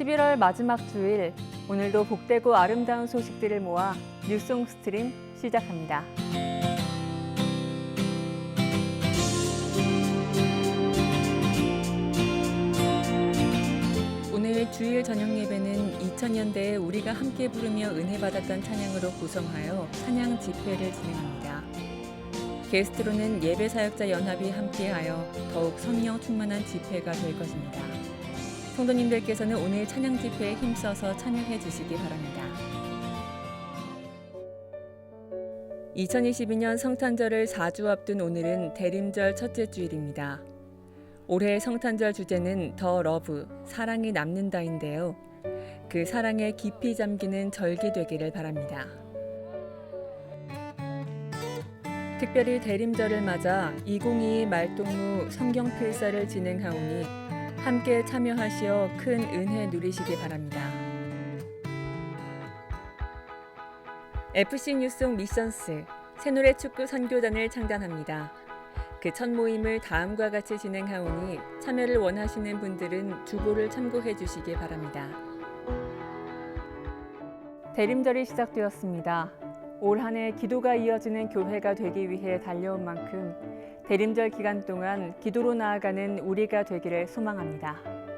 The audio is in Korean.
11월 마지막 주일 오늘도 복되고 아름다운 소식들을 모아 뉴송 스트림 시작합니다. 오늘 주일 저녁 예배는 2000년대에 우리가 함께 부르며 은혜 받았던 찬양으로 구성하여 찬양 집회를 진행합니다. 게스트로는 예배 사역자 연합이 함께하여 더욱 성령 충만한 집회가 될 것입니다. 성도님들께서는 오늘 찬양 집회에 힘써서 참여해 주시기 바랍니다. 2022년 성탄절을 4주 앞둔 오늘은 대림절 첫째 주일입니다. 올해 성탄절 주제는 더 러브, 사랑이 남는다인데요. 그 사랑에 깊이 잠기는 절기 되기를 바랍니다. 특별히 대림절을 맞아 2022 말동무 성경 필사를 진행하오니 함께 참여하시어 큰 은혜 누리시기 바랍니다. FC 뉴송 미션스 새노래 축구 선교단을 창단합니다. 그 첫 모임을 다음과 같이 진행하오니 참여를 원하시는 분들은 주보를 참고해 주시기 바랍니다. 대림절이 시작되었습니다. 올 한 해 기도가 이어지는 교회가 되기 위해 달려온 만큼 대림절 기간 동안 기도로 나아가는 우리가 되기를 소망합니다.